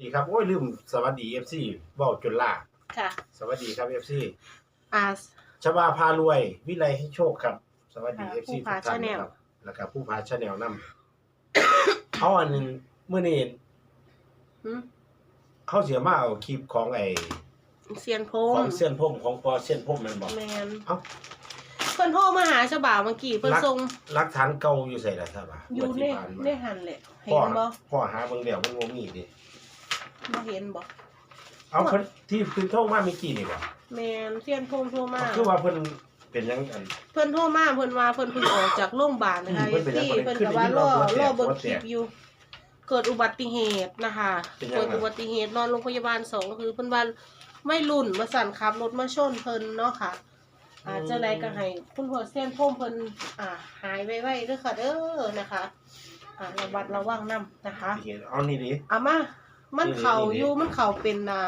ดีครับโอ้ยลืมสวัสดีเอฟซีเว้าจนล่าค่ะ สวัสดีครับเอฟซีอ่า ชบาพารวยวิไลให้โชคครับ สวัสดีค่ะเอฟซีผู้ทุพากท่าน Channel นะครับแล้วก็ผู้พาชาแนลนำเขาอันเมื่อนี้หืมเขาเสียมาเอาคลิปของไอ้เซียนพขงองเส้นผมของปอเส้นผมแมันบอก แมนเอ้าเพิ่นโทรมาหาฉบ่าวเมื่อกี้เพิ่นรัก ส่งหลักฐานเก่าอยู่ใส่ละครับอยู่ที่ในผ่านมาในหันแหละเห็พ่อนบ่พ่อหาเบิ่งแล้วมันบ่มีดิ บ่เห็นบ่เอาเพิ่นที่เพิ่นโทรมาเมื่อกี้นี่บ่แมนเซียนพงโทรมาคือว่าเพิ่นเป็นหยังอัน เพิ่นโทรมาเพิ่นว่าเพิ่นเพิ่งออกจากโรงพยาบาลนะคะอืมเพิ่นเป็นยังที่ไงเพิ่นขึ้นก็ได้ว่ายินรอว่าหัวแตกรอเบิ่งหัวคแตลิกปอยู่ เกิดอุบัติเหตุนะคะเป็นยังไง เกิดอุบัติเหตุนอนโรงพยาบาลสองก็คือเพิ่นว่าไม่รุ่นมาสั่นขับรถมาชนเพิ่นเนาะค่ะอาจจะไรก็ให้คุณพ่อเส้นพ่มเพิ่นอ่า หายไวๆเด้อค่ะเด้อนะคะ อ่าระบัดระวังนํนะคะ เอานี่ดิเอามา มันเข่านี่ๆๆอยู่มันเข่าเป็นอ่า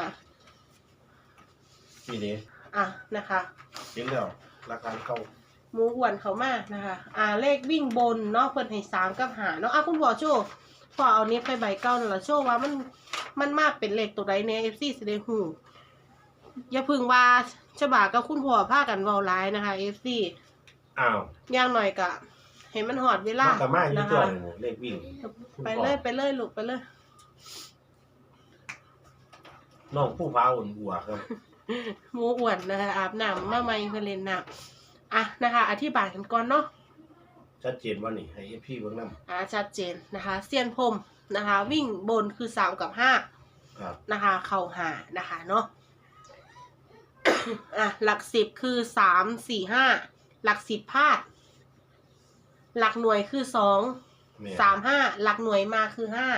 นี่ดิอะนะคะ เห็นแล้วหลักฐานเก่าหมูอ้วนเขามานะคะ อ่าเลขวิ่งบนเนาะเพิ่นให้สามกับหาเนาะอะคุณพ่อโชว์พ่อเอาเน็ตไปใบเก้านั่นล่ะโชว์ว่ามันมันมาเป็นเลขตัวใดใน FC สิได้ฮู้อย่าพึ่งว่าฉบากับคุณพ่อพากันเว้าหลายนะคะ FC อ้าวอย่างหน่อยก็เห็นมันหอดเวลามันก็มาอยู่นะตัวคะหนึ่งเลขวิ่งคุณไปพ่อเลยไปเลยลูกไปเลย น้องผู้พาอุ่นอัวครับ หมูอ้วนนะคะอาบน้ำมาใหม่เพื่อเล่นน้ำอะนะคะ อธิบายกันก่อนเนาะชัดเจนว่านี่ให้พี่เบิ่งนำอ่าชัดเจนนะคะเซียนพรมนะคะ วิ่งบนคือสามกับห้าครับนะคะ เข่าหานะคะเนาะ อะหลักสิบคือสามสี่ห้าหลักสิบพลาด หลักหน่วยคือสอง แม่สามห้าหลักหน่วยมาคือห้า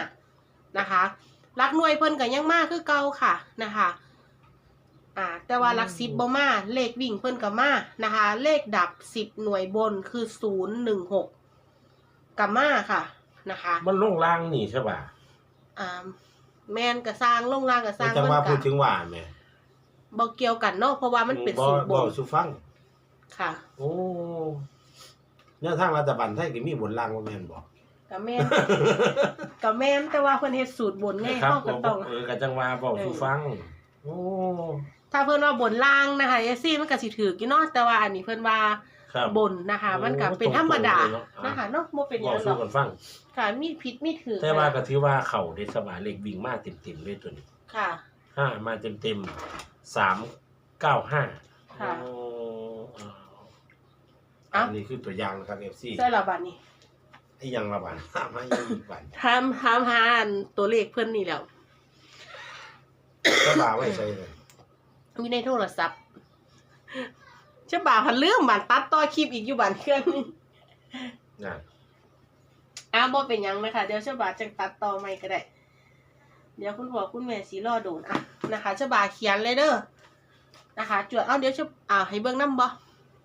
นะคะห ลักหน่วยเพิ่นกันยังมากคือเก่าค่ะนะคะอ่าแต่ว่าหลักสิบบ่มาเลขวิ่งเพิ่นกับมานะคะ เลขดับสิบหน่วยบนคือศูนย์หนึ่งหกกับมาค่ะนะคะ มันลงล่างนี่ใช่ป่ะอ่าแมนกับสร้างลงล่างกับสร้างจังมันว่าพูกัดถึงว่าแม่บ่เกี่ยวกันเนาะเพราะว่ามันเป็นสูตรบบ่นสุฟังค่ะ โอ้เนี่ยทางรัฐบาลไทยก็มีบนล่างว่าแม่นบ่กั บแมนกับแมนแต่ว่าเพิ่นเฮ็ดสูตรบนไงครับเฮาก็ต้อง เออก็จังว่าบ่สุฟัง โอ้ ถ้าเพิ่นว่าบนล่างนะคะเอซี่มันก็สิถือกี่เนาะแต่ว่าอันนี้เพิ่นว่าครับ บนนะคะโอ้มันก็เป็นธรรมดาตรงๆเลยเนาะนะคะเนาะบ่เป็นหบ่ยังหรสู้อกกันฟัง ค่ะมีผิดมีถือแต่ว่าก็ถือว่าเข้าได้สบายเลขวิ่งมาเต็มๆเลยตัวนี้ค่ะ ห้ามาเต็มๆสามเก้าห้าค่ะ โอ้อ่าเอ้าอันนี้คือตัวอย่างนะครับ FC ใช่ละบัดนี้ ไอ้ยังละบันห้ามาอีกบันถามถามหาอันตัวเลขเพิ่นนี่แล้วก็บาไว้ใส่เลยมีในโทรศัพท์จะบ่าวพันเรื่องบันตัดต่อคลิปอีกอยู่บันเครื่องนี่นะอ้าวบ่เป็นหยังนะคะเดี๋ยวฉบาจังตัดต่อใหม่ก็ได้ เดี๋ยวคุณพ่อคุณแม่สีรอโดนอะนะคะฉบาเขียนเลยเด้อนะคะ จวดเอาเดี๋ยวฉบอ่าให้เบิ่งนำบ่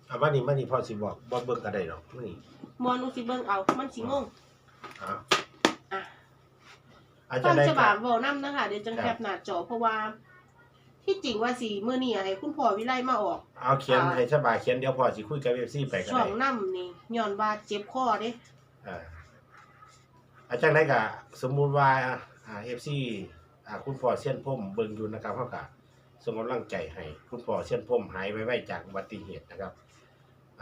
เอาวันนี้วันนี้พ่อสิบอกบ่เบิ่งก็ได้ดอกมื้อนี้ มอนูสิเบิ่งเอามันสิงงอ่าอะอาจฟัจะงได้ฉคบารับเว้านำนะคะเดี๋ยวจังครับแคปหน้าจอเพราะว่า ที่จริงว่าสิมื้อนี้ให้คุณพ่อวิไลมาออก เอาเขียนอ่าให้ฉบาเขียนเดี๋ยวพ่อสิคุยกับ FC ไปก็ช่วได้งนํนี่ย้อนว่าเจ็บคอเด้อ่าอาจารย์ได้ก็สมมุติว่าอ่า FC อ่าคุณพ่อเส้นผมเบิ่งอยู่นะครับเฮาก็ส่งกำลังใจให้คุณพ่อเส้นผมหายไวๆจากอุบัติเหตุนะครับ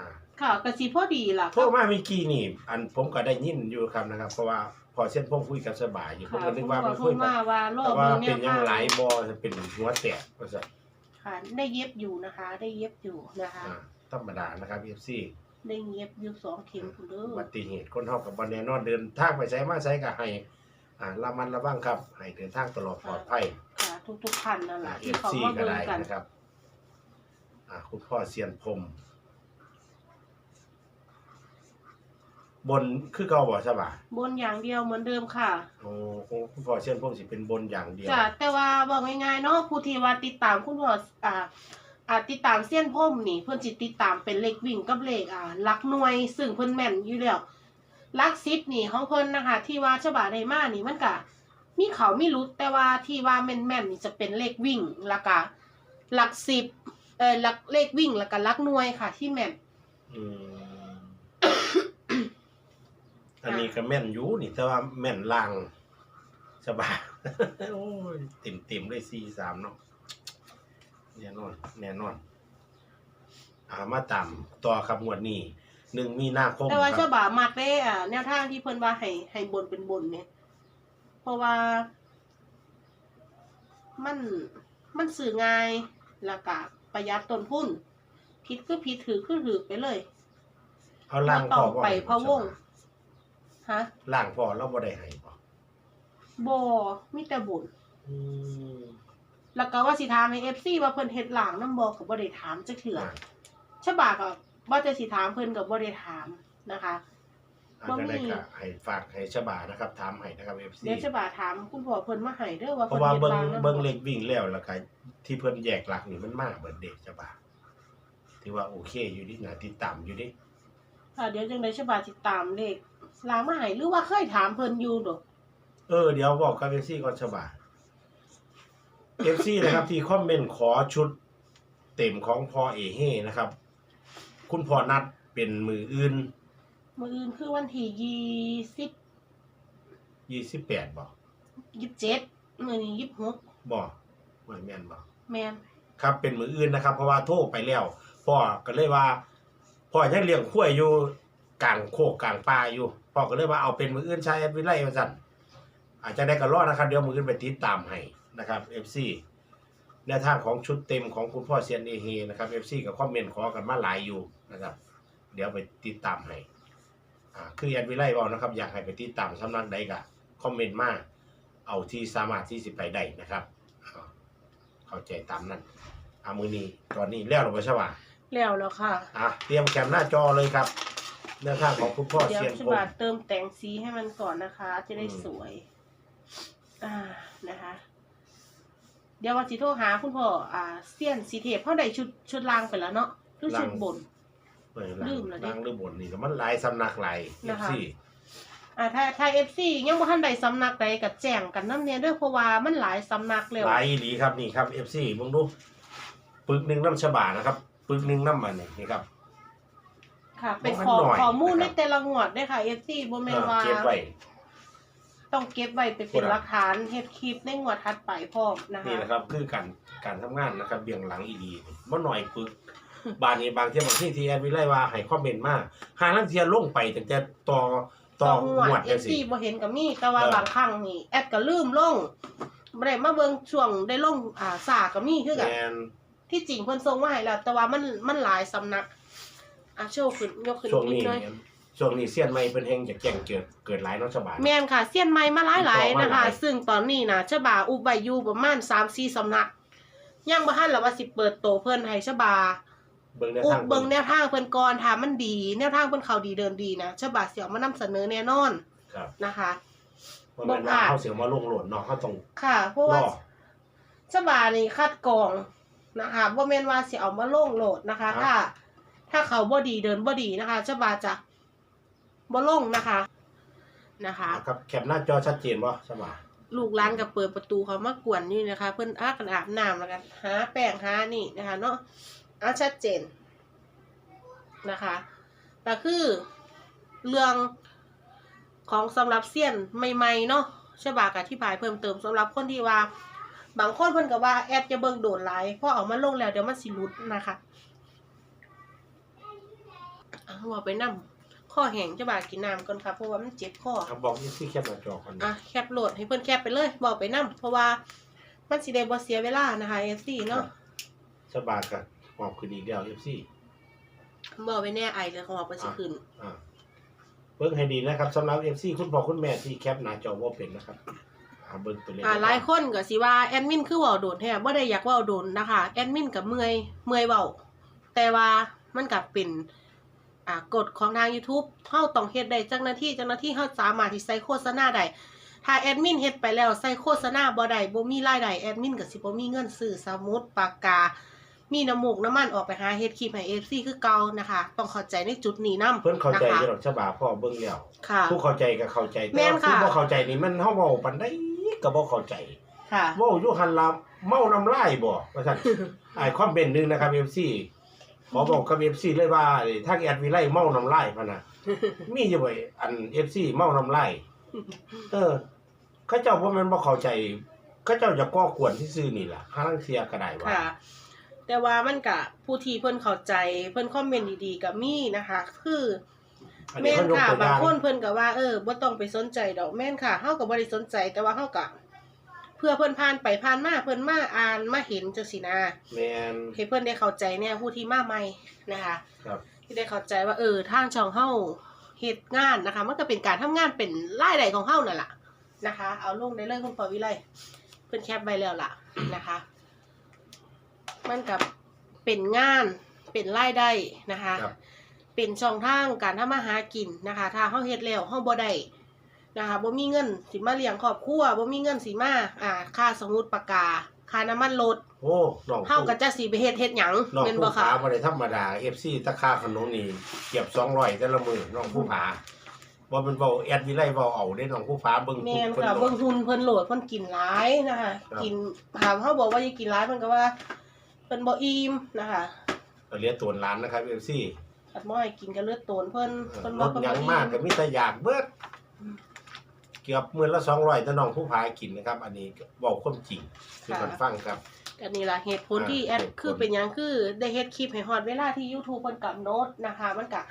อ่าค่ะก็สิพอดีล่ะโทรมาเมื่อกี้นี่ อันผมก็ได้ยินอยู่ครับนะครับ เพราะว่าพอเส้นผมคุยกับสบายอยู่ผมค่ะก็นึกว่าคุมันณพ่คุอยโทรกัมาว่ารอแต่บว่าเบิ่งแนเป็นวยังทางหลายบ่เป็นหัวแตกว่าซั่นค่ะได้เย็บอยู่นะคะ ได้เย็บอยู่นะคะ อ่าธรรมดานะครับ FC ได้เย็บอยู่สองเข็มคุณเด้ออุบัติเหตุคนเฮากับบ่แน่นอนเดินทางไปไสมาไสก็ให้อ่าระมัดระวังครับ ให้เดินทางตลอดปลอดภัยค่ะ ทุกทุกๆท่านนั่นแหอ่าละที่เขา FC มาก็เบิ่งได้กัน นะครับอ่าคุณพ่อเซียนพรม บนคือเก่าบ่ใช่ป่ะบนอย่างเดียวเหมือนเดิมค่ะโอ้คุณพ่อเซียนพรมสิเป็นบนอย่างเดียวจ้ะแต่ว่าบอกง่ายๆเนาะผู้ที่ว่าติดตามคุณพ่ออ่าอ่าติดตามเส้ยนพ่มนี่เพิ่นสิติดตามเป็นเลขวิ่งกับเลขอ่าหลักหน่วยซึ่งเพิ่นแม่นอยู่แล้วหลักสิบนี่ของเพิ่นนะคะที่ว่าฉบาได้มานี่มันก็มีเขามีรุดแต่ว่าที่ว่าแม่นๆนี่จะเป็นเลขวิ่งแล้วก็หลักสิบเออหลักเลขวิ่งแล้วก็หลักหน่วยค่ะ ที่แม่นอืม อันนี้ก็แม่นอยู่นี่แต่ว่าแม่นลางสบายโอ้ยเต็มเต็มๆเลยสี่สามเนาะแน่นอนแน่นอนอ่ามาตามต่อครับงวดนี้หนึ่งมีนาคมแต่ว่าคเจ้ารับบ่าวมักได้อ่าแนวทางที่เพิ่นว่าให้ให้บนเป็นบนเนี่ย เพราะว่า มันมันสื่อง่ายแล้วก็ประหยัดต้นทุนผิดคือผิดถือคือถือไปเลยเอาล่างบ่พต้อองบ่ไปให้พะวง ฮะล่างพอเราบ่ได้ให้บ่บ่มีแต่บุญอืมแล้วก็ว่าสิถามให้ FC ว่าเพิ่นเฮ็ดหลางนำบ่ก็บ่ได้ถามจักเทื่ออ่าฉบับก็ว่าจะสิถามเพิ่นก็บ่ได้ถามนะคะ อาจจะได้ก็ให้ฝากให้ฉบานะครับ ถามให้นะครับ FC เดี๋ยวฉบับถามคุณพ่อเพิ่นมาให้เด้อว่าเพเพิ่นราะว่าเฮ็ดเบิ่งหลางนำเบิ่งเลขวิ่งแล้วแล้วก็ที่เพิ่นแยกหลักนี่มันมากเบิดเด็กฉบาถือว่าโอเคอยู่ดิน่าติดตามอยู่ดิ ค่ะเดี๋ยวจังไดฉบับติดตามเลขหลางมาให้หรือว่าเคยถามเพิ่นอยู่ดอกเออเดี๋ยวบอกกับ FC ก่อนฉบา FC นะครับ ที่คอมเมนต์ขอชุดเต็มของพอเอเฮนะครับ คุณพ่อนัดเป็นมืออื่น มื้ออื่นคือวันที่20 28บ่27มื้อนี้26บ่ไม่แม่นบ่แม่นครับเป็นมืออื่นนะครับ เพราะว่าโทรไปแล้วพ่อก็เลยว่า พ่อยังเลี้ยงขั้วอยู่กลางโคกกลางป่าอยู่พ่อก็เลยว่าเอาเป็นมืออื่นใช้แอดวิไลมาสั่นอาจจะได้กันรอดนะครับ เดี๋ยวมืออื่นไปติดตามให้นะครับ FC แนวทางของชุดเต็มของคุณพ่อเซียนเอเฮนะครับ FC กับคอมเมนต์ขอกันมาหลายอยู่นะครับ เดี๋ยวไปติดตามให้อ่าคือแอดวิไลบอกนะครับ อยากให้ไปติดตามสำนักใดก็คอมเมนต์มาเอาที่สามารถที่สิไปได้นะครับ เข้าใจตามนั้นอามือนี้ตอนนี้แล้วหรือเปล่าใช่ป่ะ แล้วแล้วค่ะ อะเตรียมแคมหน้าจอเลยครับเนื้อข้างของคุณพ่อเดี๋ยวเซียนฉพงบับเติมแต่งสีให้มันก่อนนะคะ จะได้อืมสวย อ่านะคะ เดี๋ยววันสิโทรหาคุณพ่ออ่าเซียนสีเทพเพราะได้ชุดชุดลางไปแล้วเนาะหรือชุดบนเปิดลืมแล้วดิล้างลืมบนนี่ก็มันหลายสำนักหลายเอนะฟคะซีอ่าถ้าถ้าเอฟซียังบ่ทันใดสำนักใดก็แจ้งกันน้ำเนี่ยเด้อเพราะว่ามันหลายสำนักแล้วหลายอีหลีครับนี่ครับเอฟซีมึงดูปึกหนึ่งน้ำฉบานะครับปึ กหนึ่งน้ำมันนี่นี่ครับ ค่ะ เป็นมันขอหน่อยข้อมูลนะคในรับแต่ละงวดเด้อค่ะเอฟซีบ่แม่นว่า เก็บไว้ ต้องเก็บไว้ไปเป็นหลักฐานเฮ็ดคลิปในงวดถัดไปพร้อมนะคะนี่นะครับคือการการทำงานนะครับเบี่ยงหลังอีดีนี่มันหน่อยปึก บานนี้บางเที่ยบางที่ที่แอดวิไลว่าให้คอมเมนต์มาหาลังเทียลงไปตั้งแต่ต่อต่ต่ออหงมววดดเอจังฟสิซีบ่เห็นก็มีแต่ว่าเออ บางครั้งนี่แอดก็ลืมลงบ่ได้มาเบิ่งช่วงได้ลงอ่าสาก็มีคือแมกันน ที่จริงเพิ่นส่งมาให้แล้ว แต่ว่ามันมันหลายสำนักอะโชว์ขึ้นยกขึ้นช่วงนิดนี้หน่อย ช่วงนี้เสี้ยนไม่เป็นแห่งจะแจ้งเกิดเกิดหลายเน้องฉบาแม่นค่ะเซียนใหม่มาหลายๆมีของมานะคะหลายซึ่งตอนนี้นะฉบาอุบไว้อยู่ประมาณ3-4สำนักยังบ่ทันแล้วว่าสิเปิดโตเพิ่นให้ฉบา เบิ่งแนวอุทาบงเบิ่งแนวทางเพิ่นก่อนถ้ามันดี แนวทางเพิ่นเข้าดีเดินดีนะฉบาสิเอามานำเสนอแน่นอนครับนะคะเพราะมันว่าเขาเสียมาลงโหลดเนาะเขาต้อง ค่ะ เพราะรว่าอฉบานี่คัดกรอง นะคะบ่แม่นว่าสิเอามาลงโหลดนะคะ ครับ ถ้า ถ้าเขาบ่ดีเดินบ่ดีนะคะฉบาจะบ่ลงนะคะนะคะครับแคปหน้าจอชัดเจนบ่ฉบาลูกหลานก็เปิดประตูเขามากวนนี่นะคะ เพิ่นอากันอาบน้ำแล้วกันหาแป้งหานี่นะคะเนาะอะชัดเจนนะคะแต่คือเรื่องของสำหรับเซียนใหม่ๆเนาะฉบากอธิบายเพิ่มเติมสำหรับคนที่ว่า บางคนเพิ่นก็ว่าแอดจะเบิ่งโดนหลายเพราะเอามาลงแล้วเดี๋ยวมันสิหลุดนะคะอะว่าไปนํข้อแห้งจะบากินน้ำก่อนค่ะเพราะว่ามันเจ็บคอครับบอกยี่ที่แคปหน้าจอกันอะแคปโหลดให้เพื่อนแคปไปเลยบอกไปนํเพราะว่ามันสิได้บ่เสียเวลานะคะ FC เนาะฉบากับหอบคืนอีกแล้วเอฟซีบอกไปแน่ไอเลยของออกไปสิขึ้นอ่าเบิ่งให้ดีนะครับสำหรับเอฟซีคุณพ่อคุณแม่ที่แคปหน้าจอว่าเป็นนะครับ อ่าเบิ่งตัวเลขอ่าหลายคนก็สิว่าแอดมินคือเว้าโดนแท้บ่ได้อยากเว้าโดนนะคะแอดมินก็เมื่อยเมื่อยเว้าแต่ว่ามันก็เป็นอ่ากฎของทาง YouTube เฮาต้องเฮ็ดได้จังหน้าที่จังหน้าที่เฮาสามารถที่ใส่โฆษณาได้ถ้าแอดมินเฮ็ดไปแล้วใส่โฆษณาบ่ได้บ่มีรายได้แอดมินก็สิบ่มีเงินซื้อสมุดปากกา มีน้ำมูกน้ำมันออกไปหาเฮ็ดคลิปให้ FC คือเก่านะคะ ต้องเข้าใจในจุดนี้นำเพิ่นเข้าใจนะคะอยู่ดอกฉบาพ่อเบิ่งแล้วค่ะ ผู้เข้าใจก็เข้าใจแต่แม่นว่าค่ะ ผู้บ่เข้าใจนี่มันเฮาเว้าปานใด ก็บ่เข้าใจค่ะ เว้าอยู่หันละเมาน้ำลายบ่ว่าซั่นไอ้คอมเมนต์หนึงนะครับ FC ขอบอกกับ FC เลยว่าไอ้ทางแอดวิไลเมาน้ำลายพะนะมีอยู่บ่อัน FC เมาน้ำลายเออ เขาเจ้าว่ามันบ่เข้าใจ เขาเจ้าจะก่อกวนที่ซื่อนี่ล่ะห้าลังเทียก็ได้ว่า ค่ะ แต่ว่ามันกะผู้ที่เพิ่นเข้าใจเพิ่นคอมเมนต์ดีๆกับมีนะคะ คือ อันนี้แม่นเขายกค่ะตัวอบางย่างคนเพิ่นก็ว่าเออบ่ต้องไปสนใจดอกแม่นค่ะเฮาก็บ่ได้สนใจแต่ว่าเฮาก็เพื่อเพิ่นผ่านไปผ่านมาเพิ่นมาอ่านมาเห็นจังซี่นะแม่นให้เพิ่นได้เข้าใจแน่ผู้ที่มาใหม่นะคะ ครับ ที่ได้เข้าใจว่าเออทางช่องเฮาเฮ็ดงานนะคะ มันก็เป็นการทำงานเป็นรายได้ของเฮานั่นล่ะนะคะ เอาลงได้เลยคุณปอวิไลเพิ่นแคปไว้แล้วล่ะนะคะ มันกับเป็นงานเป็นรายได้นะคะ ครับ เป็นช่องทางการทำมาหากินนะคะ ถ้าเฮาเฮ็ดแล้วเฮาบ่ได้นะคะบ่มีเงินสิมาเลี้ยงครอบครัวบ่มีเงินสิมาอ่าค่าสมุดปากกาค่าน้ำมันรถโอ้น้องเฮาก็จะสิไปเฮ็ดเฮ็ดหยังน้องแม่นผู้บ่คะผาบ่ได้ธรรมดา FC ตะค่าขนมนี่เก็บ200แต่ละมื้อน้องผู้ผาบ่เป็นเว้าแอดวิไลเว้าเอาเด้น้องผู้ผาเบิ่งแม่นเพิ่นค่ะโหลเบิ่ดงหุ่นเพิ่นโหลดเพิ่นกินหลายนะคะครับกินถามเฮาบอกว่าอย่ากินหลายเพิ่นก็ว่าเพิ่นบ่อิ่มนะคะก็เรียกตัวร้านนะครับ FC อัดม้อยกินก็เลือดโตนเพิ่นเพิ่นรว่าถเพิ่นหยับ่งอิ่มากก็มมีแต่อยากเบิดเกือบมื้อละ200แต่น้องผู้ผากินนะครับ อันนี้เว้าความจริงคือคนฟังครับ ก็นี่ล่ะเหตุผลอ่าที่แอดเหตุผลคือเป็นหยังคือได้เฮ็ดคลิปให้ฮอดเวลาที่ YouTube เพิ่นกำหนดนะคะ มันก็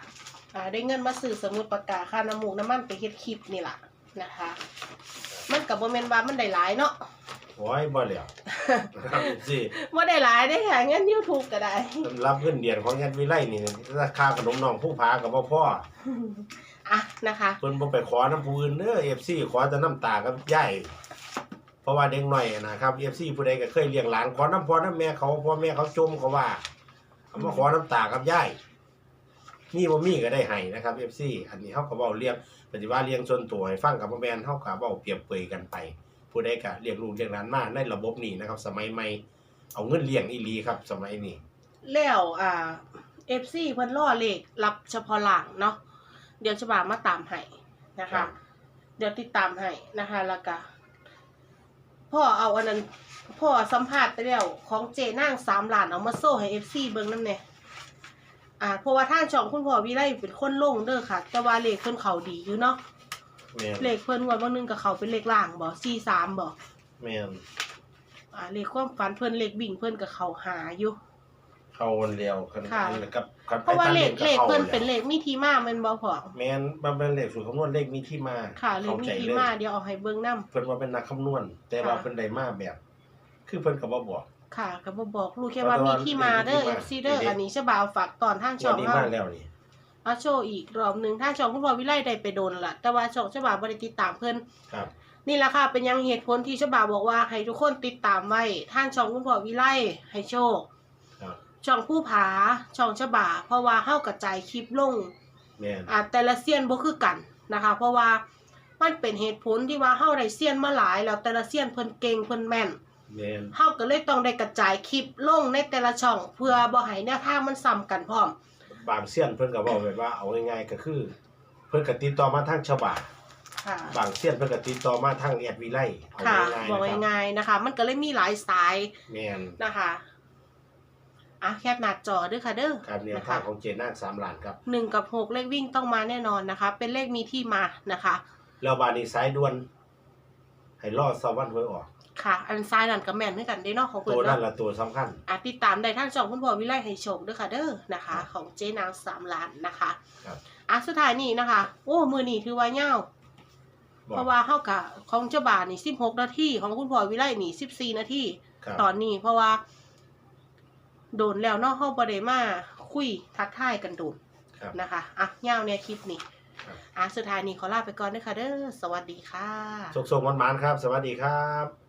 อ่าได้เงินมาซื้อสมุดปากกาค่าน้ำมูกน้ำมันไปเฮ็ดคลิปนี่ล่ะนะคะ มันก็บ่แม่นว่ามันได้หลายเนาะ โอ้ยบ่แล้วนะครับสิบ่ได้หลายได้ค่ะเงิน YouTube ก็ได้สำหรับเงินเดือนของแอดวิไลนี่ราคาขนมน้องผู้ผาก็บ่พออะนะคะ เพิ่นบ่ไปขอน้ำผู้อื่นเด้อ FC ขอแต่น้ำตากับยายเพราะว่าเด็กน้อยนะครับ FC ผู้ใดก็เคยเลี้ยงหลานขอน้ำพ่อน้ำแม่เขาพ่อแม่เขาจมเขาว่าเอามาขอน้ำตากับยายมีบ่มีก็ได้ให้นะครับ FC อันนี้เฮาก็เว้าเรียงปฏิว่าเลี้ยงส่วนตัวให้ฟังกับบ่แม่นเฮาก็เว้าเปรียบเปรยกันไป ผู้ใดก็เลี้ยงลูกเลี้ยงหลานมาในระบบนี้นะครับ สมัยใหม่เอาเงินเลี้ยงอีหลีครับ สมัยนี้แล้วอ่า FC เพิ่นล่อเลขรับเฉพาะหลังเนาะเดี๋ยวจะบามาตามให้นะครัคะบเดี๋ยวติดตามให้นะคะแล้วก็พ่อเอาอันนั้นพ่อสัมภาษณ์ไปแล้วของเจนางสามล้านเอามาโซ่ให้ FC เบิ่งนำแน่อ่าเพราะว่าทางช่องคุณพ่อวิไลเป็นคนลงเด้อค่ะ แต่ว่าเลขเพิ่นเขาดีอยู่เนาะ แม่นเลขเพิ่นงวดวันหนึงก็เขาเป็นเลขล่างบ่43บ่แม่นอ่าเลขความฝันเพิ่นเลขบิ่งเพิ่นก็เขาหาอยู่ เข้าวันเดียวกันค่ะ อันกับกับเพราะว่าเลขไปตมเลขก็เพิ่นข้าเป็นเลขมีที่มาแม่นบ่พ่อแม่นมันเป็นเลขสูตรคำนวณเลขมีที่มาค่ะเลขเข้ามีใจที่เลยมาเดี๋ยวเอาให้เบิ่งนํ เพิ่นว่าเป็นนักคำนวณ แต่ว่าค่ะ เพิ่นได้มาแบบ คือเพิ่นก็บ่บอก ค่ะก็บ่บอกรู้แค่ว่ามีที่มาเด้อมีที่มา FC เด้อเด็ดๆอันนี้ฉบาวฝากตอนทางช่วัอนงนี้เฮา มาแล้วนี่ เอาโชว์อีกรอบหนึงทางช่องคุณพ่อวิไลได้ไปโดนละแต่ว่าช่องฉบาวบ่ได้ติดตามเพิ่นครับ นี่ล่ะค่ะเป็นยังเหตุผลที่ฉบาวบอกว่า ให้ทุกคนติดตามไว้ทางช่องคุณพ่อวิไลให้โชคครับ ช่องผู้ผาช่องฉบาเพราะว่าเฮากระจายคลิปลง แม่นอ่าแต่ละเซียนบ่คือกันนะคะ เพราะว่ามันเป็นเหตุผลที่ว่าเฮาได้เซียนมาหลาย แล้วแต่ละเซียนเพิ่นเก่งเพิ่นแม่นแม่นเฮาก็เลยต้องได้กระจายคลิปลงในแต่ละช่อง เพื่อบ่ให้แนวทางมันซ้ำกันพร้อม บางเสี้ยนเพิ่นก็เว้าแบบว่าเอาง่ายๆก็คือ เพิ่นก็ติดต่อมาทางฉบับค่ะบางเสี้ยนเพิ่นก็ติดต่อมาทางแอดวิไลเอาค่ะง่ายๆบอกนะครับง่ายๆนะคะ มันก็เลยมีหลายสายแม่นนะคะอะแคปหน้าจอด้วยค่ะเด้อการเรียนนะทาคะ งของเจนนาง3ล้านครับ หนึ่งกับหกเลขวิ่งต้องมาแน่นอนนะคะ เป็นเลขมีที่มานะคะ แล้วบาดนี้สายด่วน ให้รอสวรรค์หวยออก ค่ะ อันซ้ายนั่นกับแม่นด้วยกันได้เนาะของเพิ่ตัวนนั่นเนาะละตัวสำคัญ อะติดตามได้ทั้งช่องคุณพ่อวิไลให้โชคด้วยค่ะเด้อนะคะ ของเจ๊นางสามล้านนะคะครับ อะสุดท้ายนี่นะคะ โอ้มือนี่ถือว่าเง่าว บอกเพราะว่าเฮากะของเจ้าบ่าวนี่สิบหกนาทีของคุณพ่อวิไลนี่สิบสี่นาทีครับตอนนี้เพราะว่า โดนแล้วเนาะเฮาบ่ได้มาคุยทักทายกันโดนครับ นะคะ อะเง่าวเนี่ยคลิปนี้ครับ อะสุดท้ายนี้ขอลาไปก่อนนะคะเด้อสวัสดีค่ะสุขๆหวานๆครับ สวัสดีครับ